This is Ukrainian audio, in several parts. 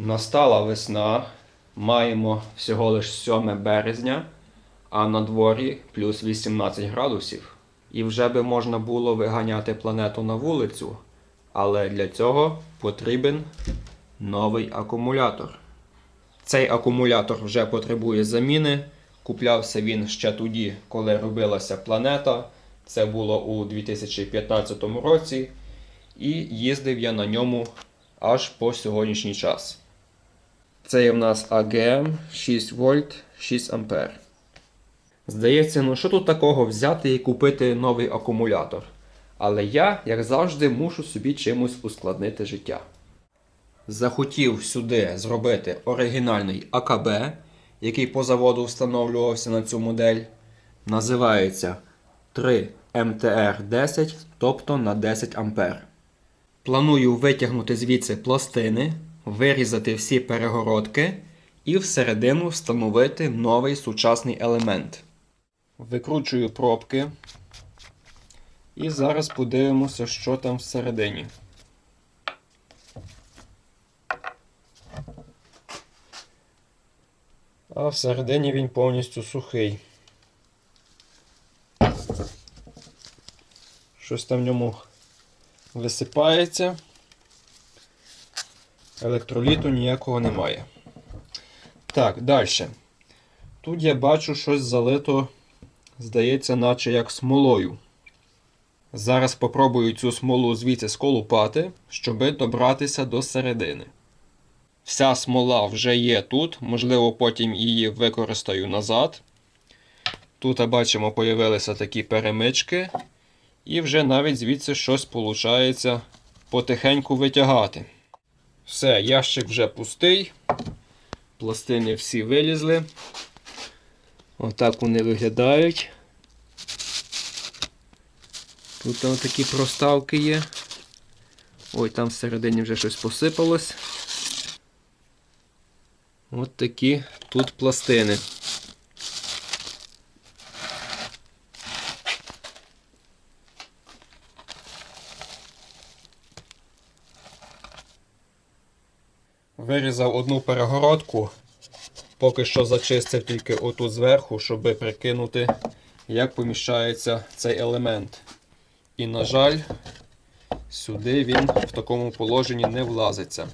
Настала весна, маємо всього лиш 7 березня, а на дворі плюс 18 градусів. І вже би можна було виганяти планету на вулицю, але для цього потрібен новий акумулятор. Цей акумулятор вже потребує заміни. Куплявся він ще тоді, коли робилася планета. Це було у 2015 році. І їздив я на ньому аж по сьогоднішній час. Це є в нас AGM 6 вольт 6 ампер. Здається, ну що тут такого взяти і купити новий акумулятор? Але я, як завжди, мушу собі чимось ускладнити життя. Захотів сюди зробити оригінальний АКБ, який по заводу встановлювався на цю модель. Називається 3 МТР 10, тобто на 10 ампер. Планую витягнути звідси пластини, вирізати всі перегородки і всередину встановити новий сучасний елемент. Викручую пробки. І зараз подивимося, що там всередині. А всередині він повністю сухий. Щось там в ньому висипається. Електроліту ніякого немає. Так, далі. Тут я бачу щось залито, здається, наче як смолою. Зараз попробую цю смолу звідси сколупати, щоби добратися до середини. Вся смола вже є тут, можливо, потім її використаю назад. Тут бачимо, появилися такі перемички, і вже навіть звідси щось виходить потихеньку витягати. Все, ящик вже пустий. Пластини всі вилізли. Отак вони виглядають. Тут такі проставки є. Ой, там всередині вже щось посипалось. От такі тут пластини. Вирізав одну перегородку, поки що зачистив тільки отут зверху, щоб прикинути, як поміщається цей елемент. І, на жаль, сюди він в такому положенні не влазиться.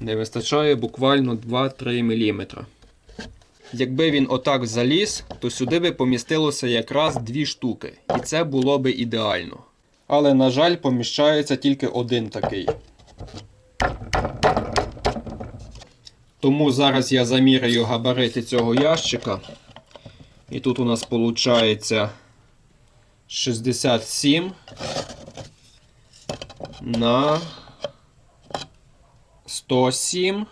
Не вистачає буквально 2-3 мм. Якби він отак заліз, то сюди би помістилося якраз дві штуки. І це було би ідеально. Але, на жаль, поміщається тільки один такий. Тому зараз я заміряю габарити цього ящика. І тут у нас виходить 67 на 107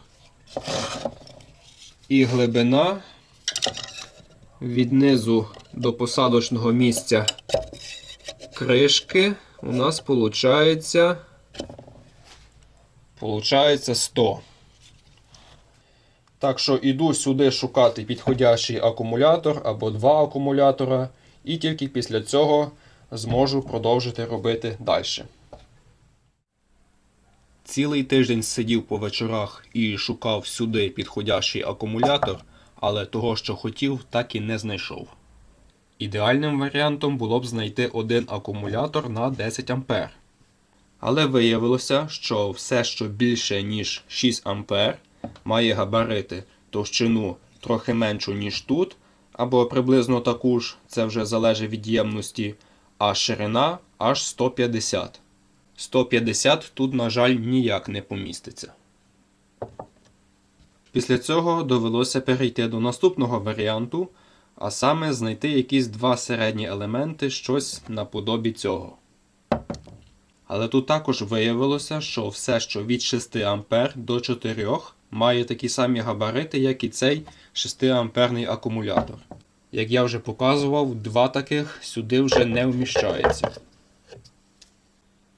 і глибина від низу до посадочного місця кришки у нас виходить, виходить 100. Так що іду сюди шукати підходящий акумулятор або два акумулятора, і тільки після цього зможу продовжити робити далі. Цілий тиждень сидів по вечорах і шукав сюди підходящий акумулятор, але того, що хотів, так і не знайшов. Ідеальним варіантом було б знайти один акумулятор на 10 А. Але виявилося, що все, що більше ніж 6 А, має габарити товщину трохи меншу, ніж тут, або приблизно таку ж, це вже залежить від ємності, а ширина аж 150. 150 тут, на жаль, ніяк не поміститься. Після цього довелося перейти до наступного варіанту, а саме знайти якісь два середні елементи, щось наподобі цього. Але тут також виявилося, що все, що від 6 А до 4 має такі самі габарити, як і цей 6 амперний акумулятор. Як я вже показував, два таких сюди вже не вміщається.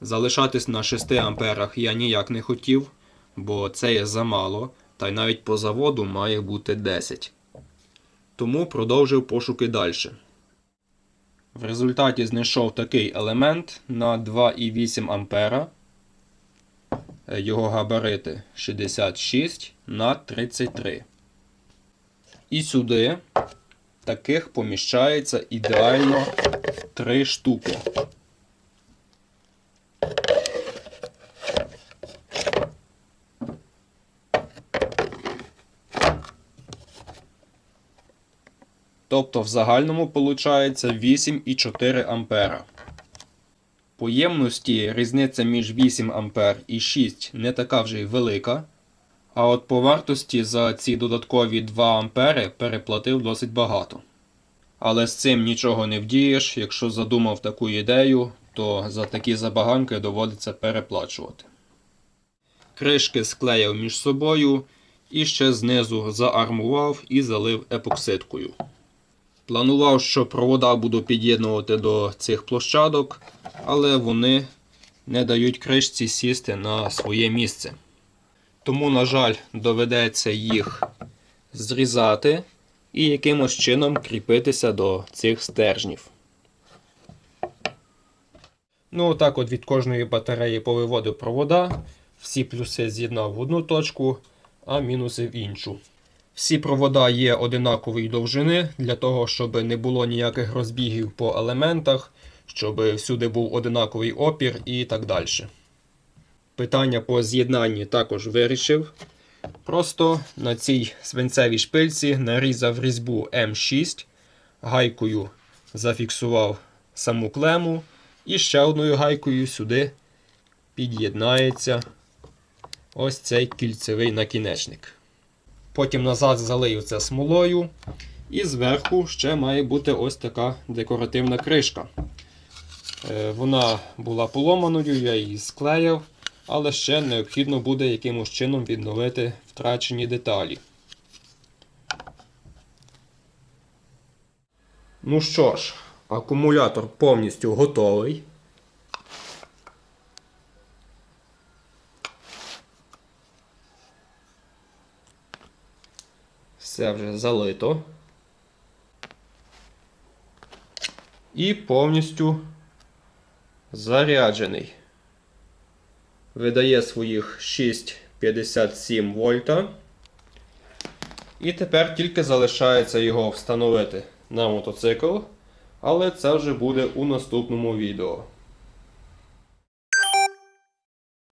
Залишатись на 6 амперах я ніяк не хотів, бо це є замало, та й навіть по заводу має бути 10. Тому продовжив пошуки далі. В результаті знайшов такий елемент на 2,8 ампера. Е, Його габарити 66 на 33. І сюди таких поміщається ідеально 3 штуки. Тобто в загальному виходить 8,4 ампера. По ємності різниця між 8 ампер і 6 не така вже й велика. А от по вартості за ці додаткові 2 ампери переплатив досить багато. Але з цим нічого не вдієш, якщо задумав таку ідею, то за такі забаганки доводиться переплачувати. Кришки склеїв між собою і ще знизу заармував і залив епоксидкою. Планував, що провода буду під'єднувати до цих площадок, але вони не дають кришці сісти на своє місце. Тому, на жаль, доведеться їх зрізати і якимось чином кріпитися до цих стержнів. Ну, отак от від кожної батареї повиводив провода. Всі плюси з'єднав в одну точку, а мінуси в іншу. Всі провода є одинакової довжини для того, щоб не було ніяких розбігів по елементах, щоб всюди був одинаковий опір і так далі. Питання по з'єднанні також вирішив. Просто на цій свинцевій шпильці нарізав різьбу М6, гайкою зафіксував саму клему і ще одною гайкою сюди під'єднається ось цей кільцевий накінечник. Потім назад залию це смолою. І зверху ще має бути ось така декоративна кришка. Е, Вона була поломаною, я її склеїв, але ще необхідно буде якимось чином відновити втрачені деталі. Ну що ж, акумулятор повністю готовий. Все вже залито. І повністю заряджений. Видає своїх 6,57 вольта. І тепер тільки залишається його встановити на мотоцикл. Але це вже буде у наступному відео.